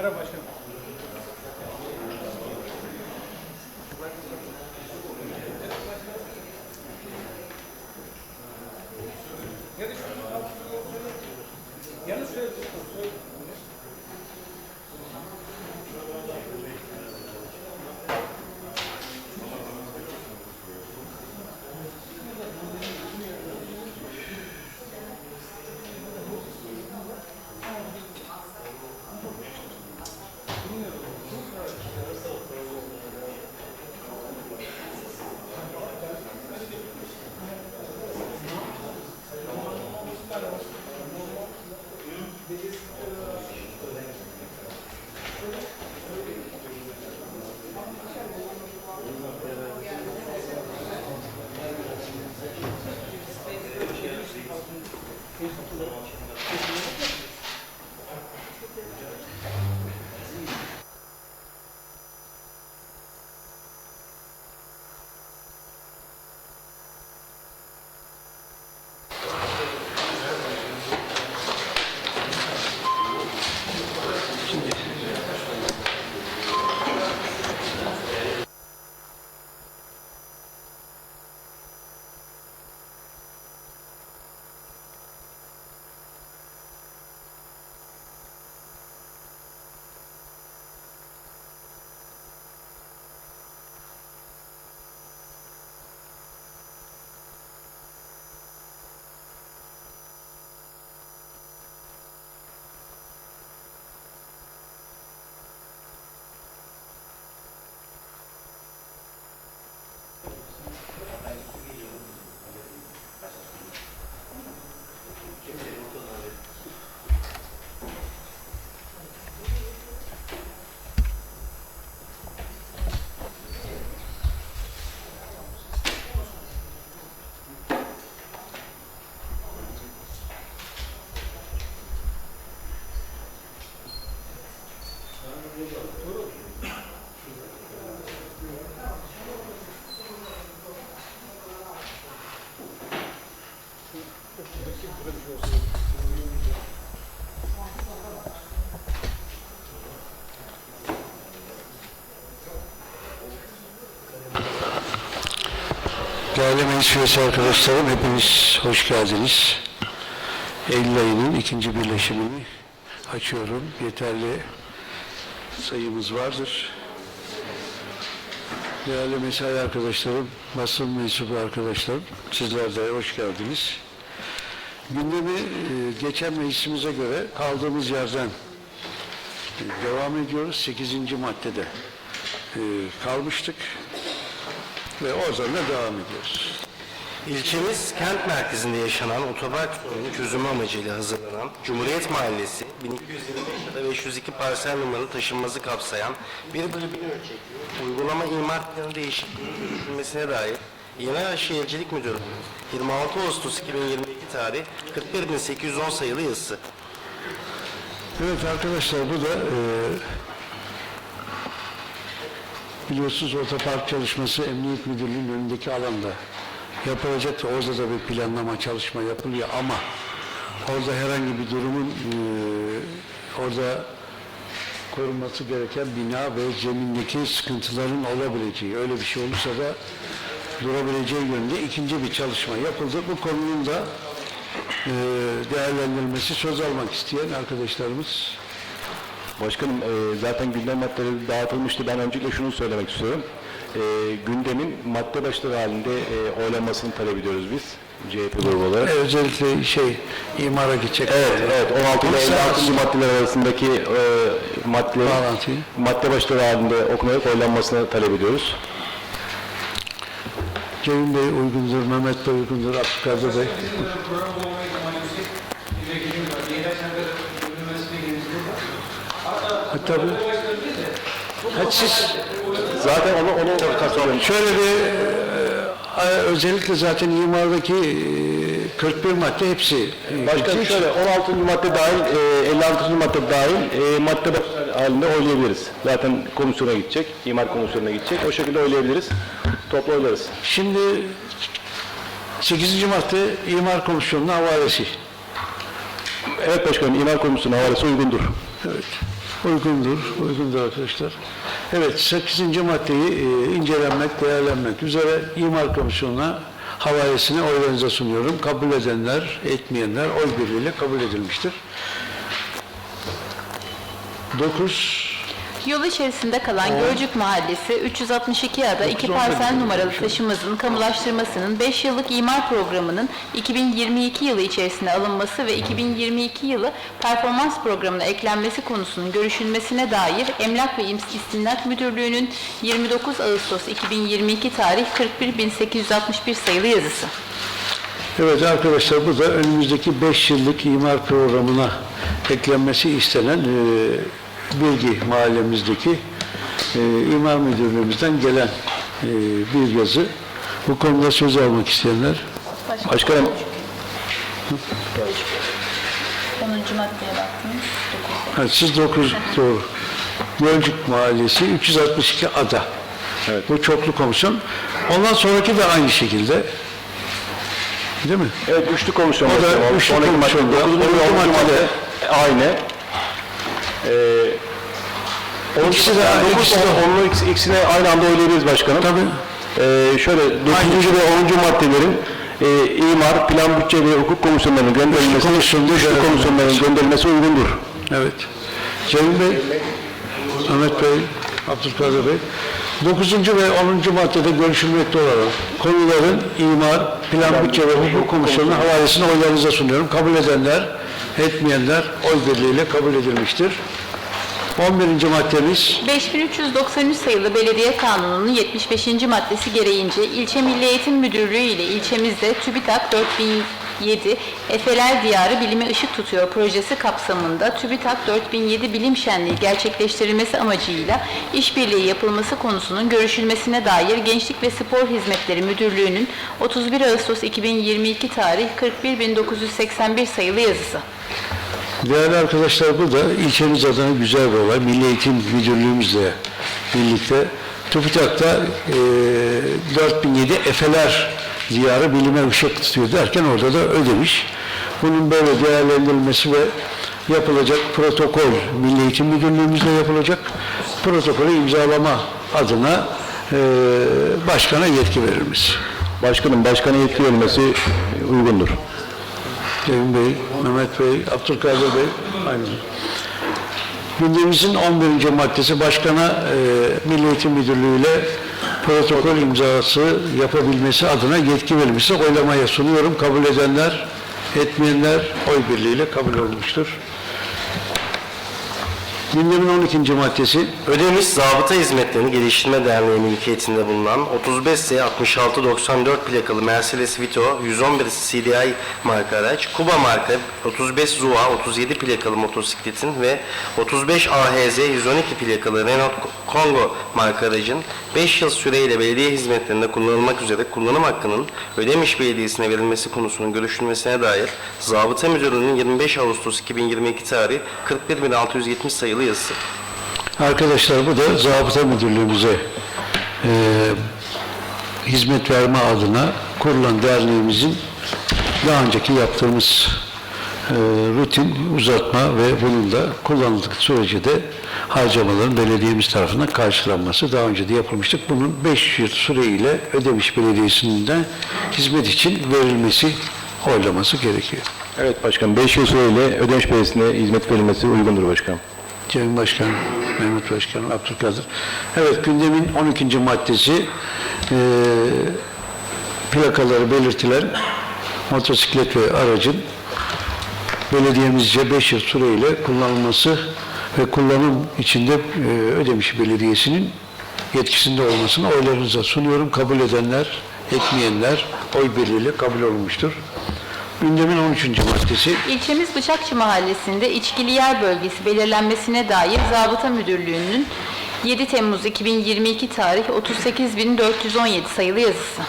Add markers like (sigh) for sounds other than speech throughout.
Merhaba başkanım. Değerli meclis arkadaşlarım, hepiniz hoş geldiniz. Eylül ayının ikinci birleşimini açıyorum. Yeterli sayımız vardır. Değerli mesai arkadaşlarım, basın mensubu arkadaşlarım, sizler de hoş geldiniz. Gündemi e, geçen meclisimize göre kaldığımız yerden e, devam ediyoruz. 8. maddede e, kalmıştık ve oradan da devam ediyoruz. İlçemiz kent merkezinde yaşanan otopark sorunu çözümü amacıyla hazırlanan Cumhuriyet Mahallesi 1225 ya da 502 parsel numaralı taşınmazı kapsayan 1 bölü 1 ölçekli uygulama imar planı değişikliğinin görüşülmesine dair İmar Şehircilik Müdürü 26 Ağustos 2022 tarih 41810 sayılı yazısı. Evet arkadaşlar bu da e, biliyorsunuz otopark çalışması Emniyet Müdürlüğü'nün önündeki alanda yapılacak. Orada da bir planlama çalışma yapılıyor ama orada herhangi bir durumun e, orada korunması gereken bina ve zemindeki sıkıntıların olabileceği, öyle bir şey olursa da durabileceği yönde ikinci bir çalışma yapıldı. Bu konunun da e, değerlendirilmesi söz almak isteyen arkadaşlarımız Başkanım e, zaten gündem maddeleri dağıtılmıştı. Ben öncelikle şunu söylemek istiyorum. E, gündemin madde başlığı halinde e, oylanmasını talep ediyoruz biz. CHP grubu olarak. E, özellikle şey imara gidecek. Evet, evet. 16 ile Mesela 56. maddeler arasındaki e, madde, Bağlantıyı. madde başlığı halinde okunarak oylanmasını talep ediyoruz. Cemil Bey uygundur, Mehmet Bey uygundur, Abdülkadir Bey. Tabii. Ha, siz Zaten onu onu tabii, şöyle bir e, özellikle zaten imardaki e, 41 madde hepsi. e, gidecek. şöyle 16. madde dahil, e, 56. madde dahil e, madde halinde oylayabiliriz. Zaten komisyona gidecek, imar komisyonuna gidecek. O şekilde oylayabiliriz. Toplu oylarız. Şimdi 8. madde imar komisyonunun havalesi. Evet başkanım, imar komisyonu havalesi uygundur. Evet. Uygundur, uygundur arkadaşlar. Evet, 8. maddeyi e, incelenmek, değerlenmek üzere İmar Komisyonu'na havalesine oylarınıza sunuyorum. Kabul edenler, etmeyenler oy birliğiyle kabul edilmiştir. 9. Yol içerisinde kalan Gölcük Mahallesi 362 ada 2 Dokuz, on parsel numaralı taşımızın kamulaştırmasının 5 yıllık imar programının 2022 yılı içerisine alınması ve 2022 yılı performans programına eklenmesi konusunun görüşülmesine dair Emlak ve İstimlak Müdürlüğü'nün 29 Ağustos 2022 tarih 41861 sayılı yazısı. Evet arkadaşlar bu da önümüzdeki 5 yıllık imar programına eklenmesi istenen e, Bilgi mahallemizdeki e, imar müdürlüğümüzden gelen e, bir yazı. Bu konuda söz almak isteyenler. Başkanım, 10. maddeye baktınız. Ha, siz 9 doğru. Gölcük Mahallesi 362 ada. Evet. Bu çoklu komisyon. Ondan sonraki de aynı şekilde. Değil mi? evet üçlü komisyon. O da başkanım. üçlü Sonraki madde, komisyonda, dokuzuncu ve onuncu madde Aynı. Ee, İkisi de- on- onlu ikisi- ikisine aynı anda oylayabiliriz başkanım. Tabii. Ee, şöyle 9. ve 10. maddelerin e, imar, plan, bütçe ve hukuk komisyonlarının gönderilmesi, komisyonda üçlü görev komisyonların gönderilmesi uygundur. Evet. Cemil Bey, Ahmet Bey, Abdülkadir Bey. 9. ve 10. maddede görüşülmekte olan konuların imar, plan, bütçe ve hukuk komisyonunun havalesini oylarınıza sunuyorum. Kabul edenler, etmeyenler oy birliğiyle kabul edilmiştir. 11. maddemiz 5393 sayılı Belediye Kanunu'nun 75. maddesi gereğince İlçe Milli Eğitim Müdürlüğü ile ilçemizde TÜBİTAK 4007 Efeler Diyarı Bilime Işık Tutuyor projesi kapsamında TÜBİTAK 4007 Bilim Şenliği gerçekleştirilmesi amacıyla işbirliği yapılması konusunun görüşülmesine dair Gençlik ve Spor Hizmetleri Müdürlüğü'nün 31 Ağustos 2022 tarih 41981 sayılı yazısı. Değerli arkadaşlar bu da ilçemiz adına güzel bir olay. Milli Eğitim Müdürlüğümüzle birlikte TÜBİTAK'ta e, 4007 Efeler Diyarı Bilime Işık tutuyor derken orada da ödemiş. Bunun böyle değerlendirilmesi ve yapılacak protokol Milli Eğitim Müdürlüğümüzle yapılacak. Protokolü imzalama adına e, başkana yetki verilmiş. Başkanım, başkanın yetki verilmesi uygundur. Cemil Bey, Mehmet Bey, Abdülkadir Bey, aynı. Gündemimizin 11. maddesi başkana e, Milli Eğitim Müdürlüğü ile protokol imzası yapabilmesi adına yetki verilmişse oylamaya sunuyorum. Kabul edenler, etmeyenler oy birliğiyle kabul olmuştur. Gündemin 12. maddesi Ödemiş Zabıta Hizmetlerini Geliştirme Derneği mülkiyetinde bulunan 35 S 6694 plakalı Mercedes Vito 111 CDI marka araç, Kuba marka 35 Zua 37 plakalı motosikletin ve 35 AHZ 112 plakalı Renault Congo marka aracın 5 yıl süreyle belediye hizmetlerinde kullanılmak üzere kullanım hakkının Ödemiş Belediyesi'ne verilmesi konusunun görüşülmesine dair Zabıta Müdürlüğü'nün 25 Ağustos 2022 tarihi 41670 sayılı yazısı. Arkadaşlar bu da Zabıta Müdürlüğümüze e, hizmet verme adına kurulan derneğimizin daha önceki yaptığımız e, rutin uzatma ve bunun da kullanıldık sürece de harcamaların belediyemiz tarafından karşılanması daha önce de yapılmıştık. Bunun 5 yıl süreyle Ödemiş Belediyesi'nden hizmet için verilmesi, oylaması gerekiyor. Evet başkanım, 5 yıl süreyle Ödemiş Belediyesi'ne hizmet verilmesi uygundur başkanım. Cemil Başkanım, Mehmet Başkanım, Abdülkadir. Evet, gündemin 12. maddesi eee plakaları belirtilen motosiklet ve aracın belediyemizce 5 yıl süreyle kullanılması ve kullanım içinde eee, Ödemiş Belediyesi'nin yetkisinde olmasını oylarınıza sunuyorum. Kabul edenler, etmeyenler oy birliğiyle kabul olmuştur. Gündemin 13. maddesi İlçemiz Bıçakçı Mahallesi'nde içkili yer bölgesi belirlenmesine dair Zabıta Müdürlüğü'nün 7 Temmuz 2022 tarih 38.417 sayılı yazısı.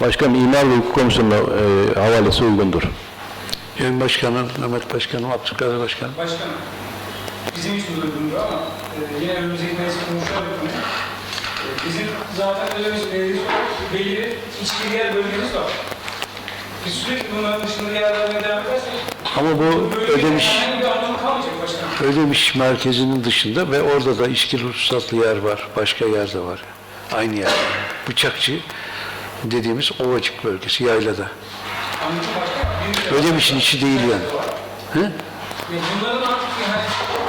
Başkanım, İmar ve Hukuk Komisyonu'na e, havalesi uygundur. Cemil Başkanım, Mehmet Başkanım, Abdülkadir Başkanım. Başkanım, bizim için uygundur ama e, yine önümüzdeki meclis konuşuyor. E, bizim zaten belirli, belirli içki yer bölgemiz var. Biz sürekli bunların dışında yerlerine devam edersek Ama bu ödemiş bir ödemiş merkezinin dışında ve orada da içki ruhsatlı yer var. Başka yer de var. Aynı yer. Bıçakçı dediğimiz Ovacık bölgesi yaylada. Bir Ödemişin içi değil yani. Hı? Bunların artık yani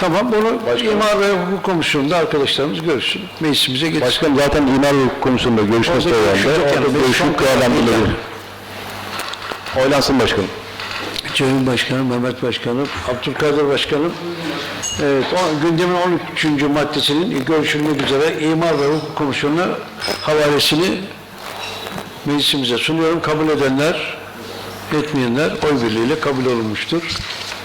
Tamam bunu İmar ve Hukuk Komisyonu'nda arkadaşlarımız görüşsün. Meclisimize getirsin. Başkanım zaten imar hukuk konusunda görüşmesi yani. Orada görüşüp değerlendirilebilir. Oylansın başkanım. Cemil Başkanım, Mehmet Başkanım, Abdülkadir Başkanım. Evet, o, gündemin 13. maddesinin görüşülmek üzere İmar ve Hukuk Komisyonu'na havalesini meclisimize sunuyorum. Kabul edenler, etmeyenler oy birliğiyle kabul olunmuştur.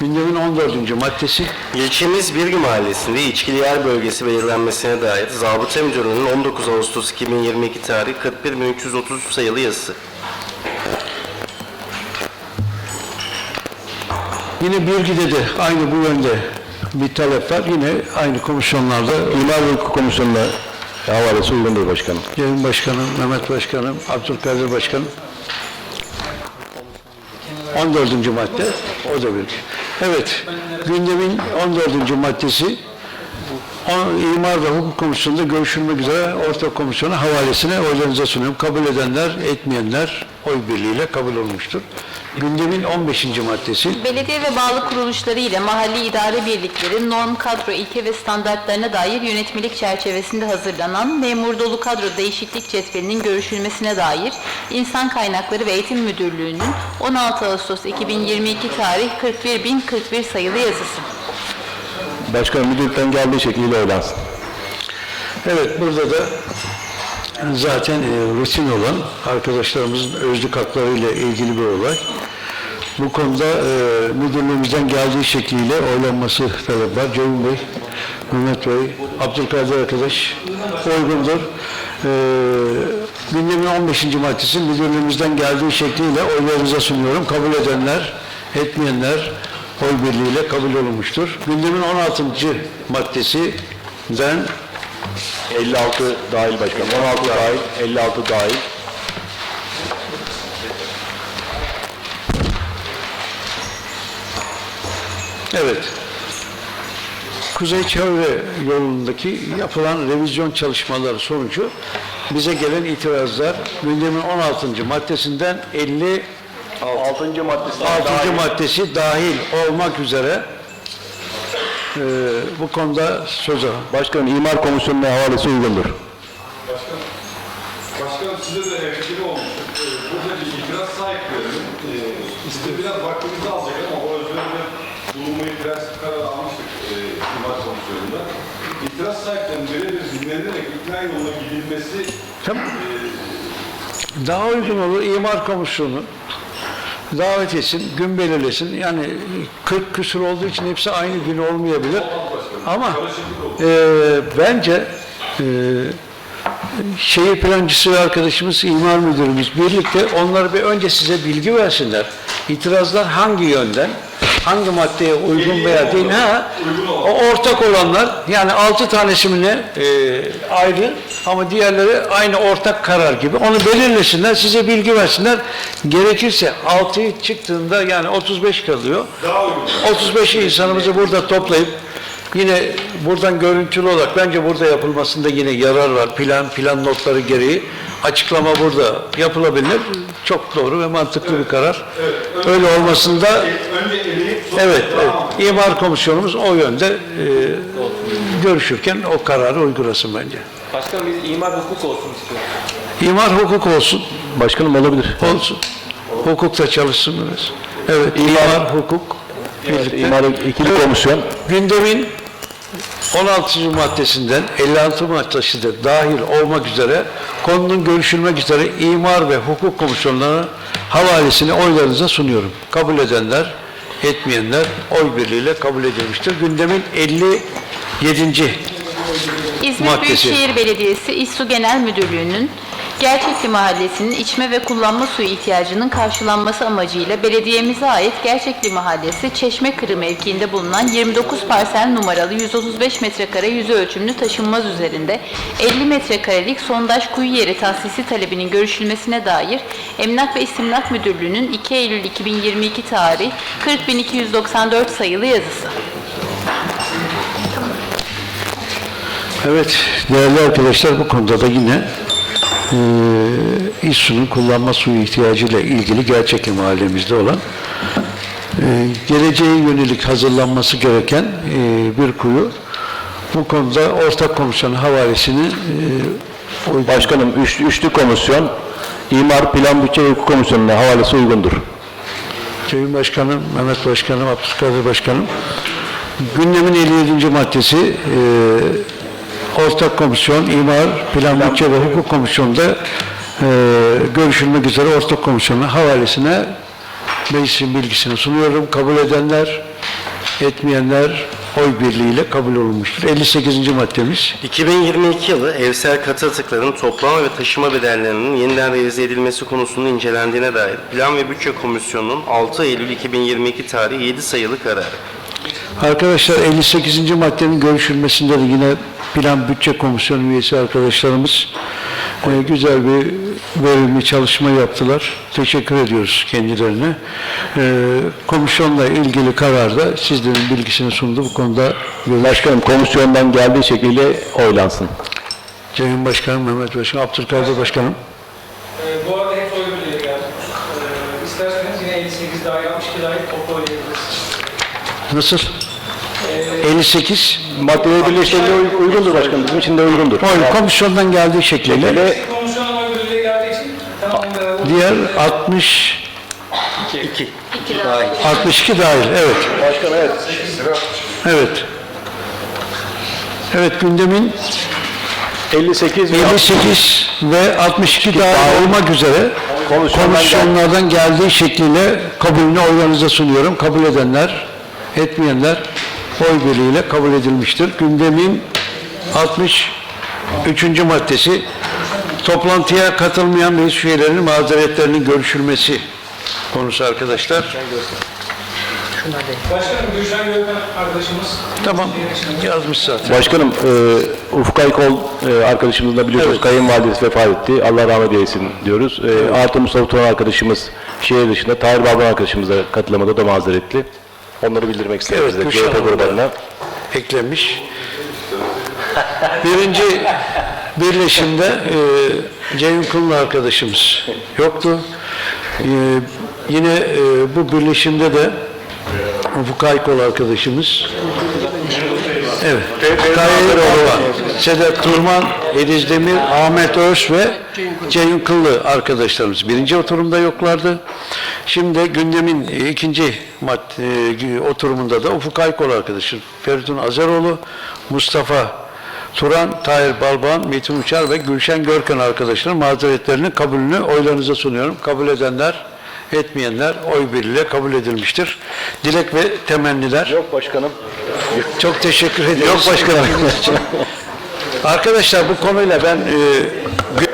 Gündemin 14. maddesi İlçemiz Birgi Mahallesi'nde içkili yer bölgesi belirlenmesine dair Zabıta Müdürlüğü'nün 19 Ağustos 2022 tarih 41333 sayılı yazısı. Yine Bilgi'de de aynı bu yönde bir talep var. Yine aynı komisyonlarda İmar ve hukuk komisyonuna havalesi uygundur başkanım. Cemil Başkanım, Mehmet Başkanım, Abdülkadir Başkanım. 14. madde, o da bir. Evet, gündemin 14. maddesi İmar ve Hukuk Komisyonu'nda görüşülmek üzere ortak komisyona havalesine oylarınıza sunuyorum. Kabul edenler, etmeyenler oy birliğiyle kabul olmuştur. Gündemin 15. maddesi Belediye ve bağlı kuruluşları ile mahalli idare birlikleri norm kadro ilke ve standartlarına dair yönetmelik çerçevesinde hazırlanan memur dolu kadro değişiklik cetvelinin görüşülmesine dair İnsan Kaynakları ve Eğitim Müdürlüğü'nün 16 Ağustos 2022 tarih 41041 sayılı yazısı. Başkanım müdürlükten geldiği şekliyle oylansın. Evet, burada da zaten e, rutin olan arkadaşlarımızın özlük haklarıyla ilgili bir olay. Bu konuda e, müdürlüğümüzden geldiği şekliyle oylanması talep var. Cemil Bey, Mehmet Bey, Abdülkadir arkadaş uygundur. E, gündemin 15. maddesi müdürlüğümüzden geldiği şekliyle oylarınıza sunuyorum. Kabul edenler, etmeyenler oy birliğiyle kabul olunmuştur. Gündemin 16. maddesinden 56 dahil başkanım. 16 dahil, 56 dahil. Evet. Kuzey Çevre yolundaki yapılan revizyon çalışmaları sonucu bize gelen itirazlar gündemin 16. maddesinden 56. 6. maddesi 6. maddesi dahil olmak üzere e, bu konuda söz alalım. Başkanım imar komisyonuna havalesi uygundur. Başkanım, başkanım size de etkili olmuştur. Ee, Burada bir itiraz sahiplerinin, e, size biraz vaktimizi alacak ama o üzerinde bulunmayı prensip kararı almıştık e, imar komisyonunda. İtiraz sahiplerinin birebir dinlenerek ikna yoluna gidilmesi Tamam. Daha uygun olur. İmar komisyonu davet etsin, gün belirlesin. Yani 40 küsur olduğu için hepsi aynı gün olmayabilir. Ama e, bence e, şehir plancısı ve arkadaşımız, imar müdürümüz birlikte onları bir önce size bilgi versinler. İtirazlar hangi yönden, hangi maddeye uygun veya değil. Ha, o ortak olanlar yani altı tanesi mi ne e, ayrı ama diğerleri aynı ortak karar gibi. Onu belirlesinler, size bilgi versinler. Gerekirse altı çıktığında yani 35 kalıyor. 35 insanımızı burada toplayıp Yine buradan görüntülü olarak bence burada yapılmasında yine yarar var. Plan plan notları gereği açıklama burada yapılabilir. Çok doğru ve mantıklı bir karar. Öyle olmasında önce evet, evet imar komisyonumuz o yönde e, görüşürken o kararı uygulasın bence. Başkanım biz imar hukuk olsun istiyoruz. İmar hukuk olsun. Başkanım olabilir. Olsun. Hukukta çalışsın biraz. Evet, imar, hukuk birlikte. İmar ikili komisyon. Gündemin 16. maddesinden 56 maddesi de dahil olmak üzere konunun görüşülmek üzere imar ve hukuk komisyonlarına havalesini oylarınıza sunuyorum. Kabul edenler, etmeyenler oy birliğiyle kabul edilmiştir. Gündemin 57. İzmir Maddesi. Büyükşehir Belediyesi İSSU Genel Müdürlüğü'nün Gerçekli Mahallesi'nin içme ve kullanma suyu ihtiyacının karşılanması amacıyla belediyemize ait Gerçekli Mahallesi Çeşme Kırı mevkiinde bulunan 29 parsel numaralı 135 metrekare yüzey ölçümlü taşınmaz üzerinde 50 metrekarelik sondaj kuyu yeri tahsisi talebinin görüşülmesine dair Emlak ve İstimlak Müdürlüğü'nün 2 Eylül 2022 tarih 40294 sayılı yazısı. Evet, değerli arkadaşlar bu konuda da yine eee İSSU'nun kullanma suyu ihtiyacıyla ilgili gerçekli mahallemizde olan eee, geleceğe yönelik hazırlanması gereken eee, bir kuyu. Bu konuda ortak komisyonun havalesini uygun- Başkanım, üç, üçlü komisyon, İmar, Plan, Bütçe Hukuk Komisyonu'na havalesi uygundur. Sayın Başkanım, Mehmet Başkanım, Abdülkadir Başkanım. Gündemin 57. maddesi eee ortak komisyon, imar, plan, bütçe ve hukuk komisyonunda eee görüşülmek üzere ortak komisyonun havalesine meclisin bilgisini sunuyorum. Kabul edenler, etmeyenler oy birliğiyle kabul olunmuştur. 58. maddemiz. 2022 yılı evsel katı atıkların toplama ve taşıma bedellerinin yeniden revize edilmesi konusunun incelendiğine dair Plan ve Bütçe Komisyonu'nun 6 Eylül 2022 tarihi 7 sayılı kararı. Arkadaşlar 58. maddenin görüşülmesinde de yine Plan Bütçe Komisyonu üyesi arkadaşlarımız e, güzel bir verimli çalışma yaptılar. Teşekkür ediyoruz kendilerine. E, komisyonla ilgili kararda sizlerin bilgisini sundu. Bu konuda Başkanım, komisyondan geldiği şekilde oylansın. Ceyhun Başkanım, Mehmet Başkanım, Abdülkadir Başkanım. Ee, bu arada hep oy birliğiyle geldik. Ee, isterseniz yine 58 dahil 62 dahil toplu oylayabiliriz. Nasıl? 58 Maddeleri birleştirince uy- uygundur başkanım, bizim için de uygundur. oy komisyondan geldiği şekliyle geldiği için tamam beraber diğer 60 2. 62 dahil. Evet. Başkanım, evet. Evet. Evet gündemin 58 ve 58 ve 62 dahil olmak üzere Komisyondan komisyonlardan geldiği şekliyle kabulünü oylarınıza sunuyorum. Kabul edenler, etmeyenler oy birliğiyle kabul edilmiştir. Gündemin 63. maddesi toplantıya katılmayan meclis üyelerinin mazeretlerinin görüşülmesi konusu arkadaşlar. Başkanım Gülşen Gölkan arkadaşımız. Tamam yazmış zaten. Başkanım, e, Ufuk Aykol e, arkadaşımızın da biliyorsunuz Evet. kayınvalidesi vefat etti. Allah rahmet eylesin diyoruz. E, Artı Mustafa Turan arkadaşımız şehir dışında, Tahir Balban arkadaşımız da katılamadı, o da mazeretli. Onları bildirmek istedim Evet, Gülşen CHP grubuna. eklenmiş. Birinci birleşimde e, Ceyhun Kullu arkadaşımız yoktu. E, yine e, bu birleşimde de Ufuk Aykol arkadaşımız. Evet. Tayyip var. Sedat Turman, Ediz Demir, Ahmet Öz ve Ceyhun Kıllı arkadaşlarımız. Birinci oturumda yoklardı. Şimdi gündemin ikinci e, oturumunda da Ufuk Aykol arkadaşım, Feridun Azeroğlu, Mustafa Turan, Tahir Balban, Metin Uçar ve Gülşen Görken arkadaşların mazeretlerinin kabulünü oylarınıza sunuyorum. Kabul edenler, etmeyenler oy birliğiyle kabul edilmiştir. Dilek ve temenniler. Yok başkanım. Çok teşekkür ediyoruz. Yok başkanım. (laughs) Arkadaşlar bu konuyla ben e,